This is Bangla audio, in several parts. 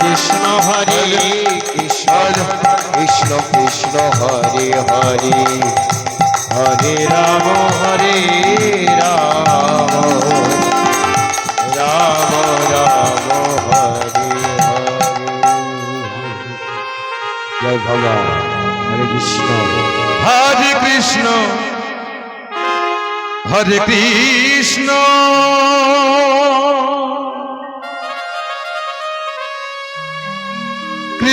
কৃষ্ণ হরে কৃষ্ণ কৃষ্ণ কৃষ্ণ হরে হরে। হরে রাম হরে রাম। রাম রাম, হরে হরে। জয় ভগবান, হরে কৃষ্ণ। হরে কৃষ্ণ হরে কৃষ্ণ।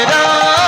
হরে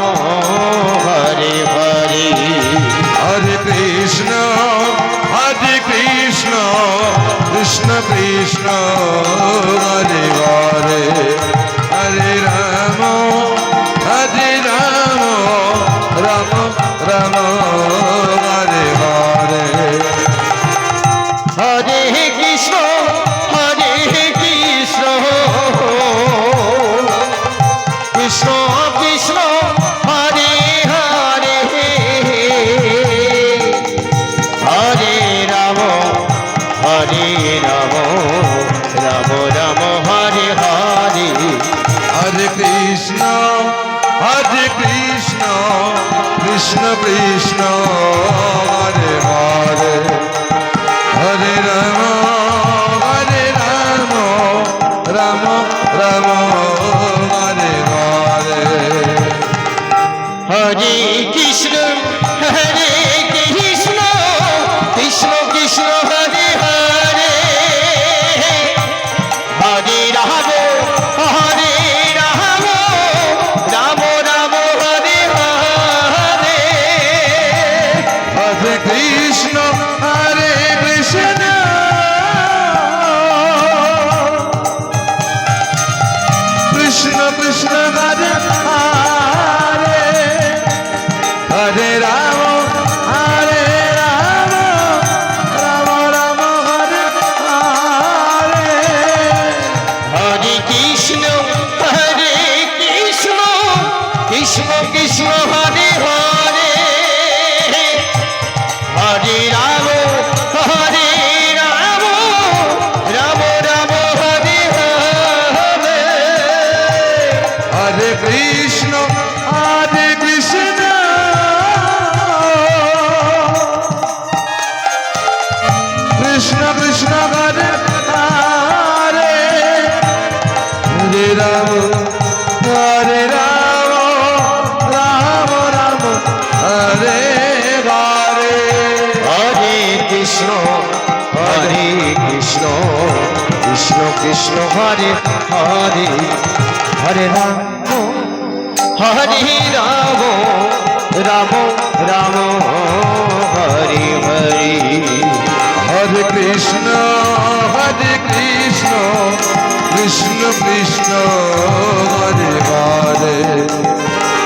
হরে হরে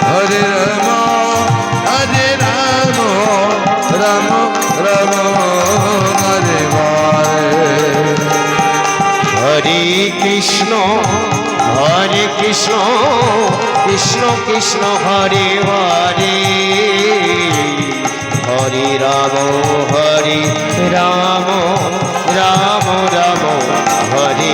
হরে রাম হরে রাম রাম রাম হরে হরে হরে কৃষ্ণ হরে কৃষ্ণ কৃষ্ণ কৃষ্ণ হরে হরে হরে রাম হরে রাম রাম রাম হরে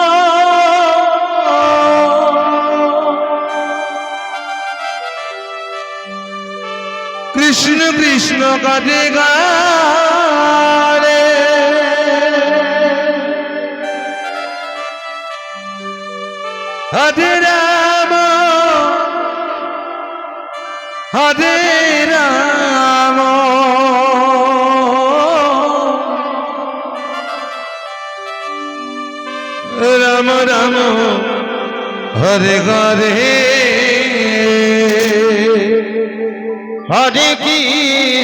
কৃষ্ণ হরে গারে হরে রাম হরে রাম। রাম রাম হরে হরে। হরে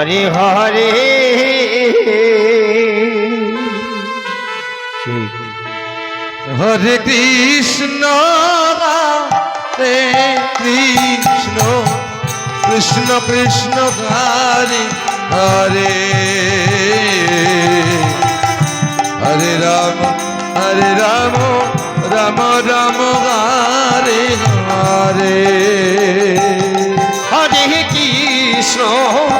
হরে হরে হরে কৃষ্ণ হরে কৃষ্ণ কৃষ্ণ কৃষ্ণ হরে হরে। হরে রাম হরে রাম রাম রাম হরে হরে। হরে কৃষ্ণ।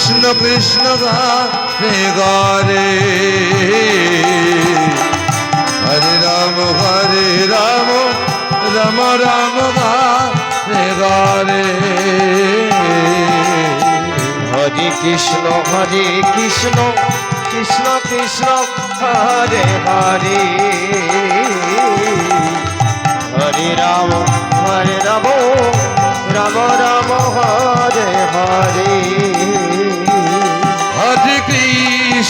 কৃষ্ণ কৃষ্ণ হরে হরে হরে রাম হরে রাম রাম রাম হরে হরে হরে কৃষ্ণ হরে কৃষ্ণ কৃষ্ণ কৃষ্ণ, হরে হরে। হরে রাম হরে রাম রাম রাম, হরে হরে।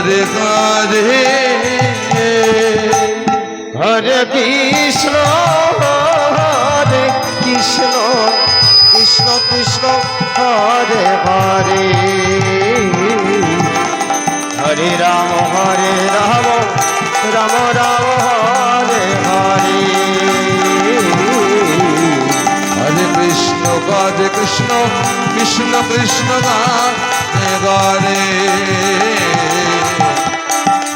হরে হরে হরে কৃষ্ণ হরে কৃষ্ণ কৃষ্ণ কৃষ্ণ হরে হরে হরে রাম হরে রাম রাম রাম হরে হরে হরে কৃষ্ণ হরে কৃষ্ণ কৃষ্ণ কৃষ্ণ হরে হরে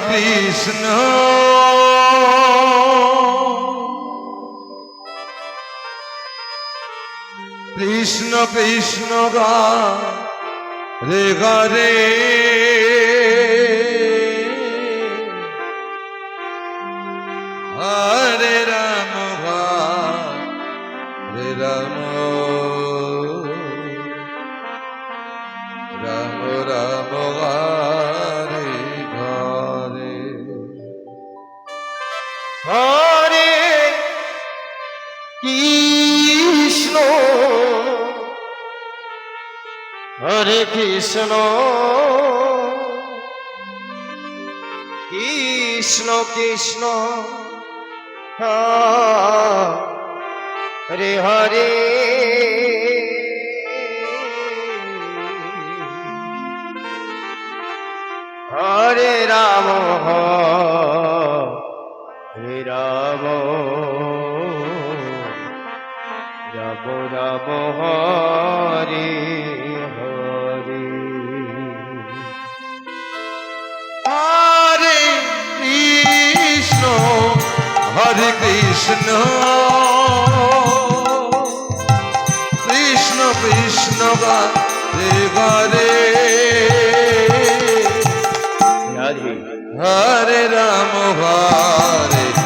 কৃষ্ণ। কৃষ্ণ কৃষ্ণ গা রে গা হরে হরে রাম হরে রাম। রাম রাম হরে হরে। হরে কৃষ্ণ হরে কৃষ্ণ। কৃষ্ণ কৃষ্ণ হরে হরে হরে রাম হরে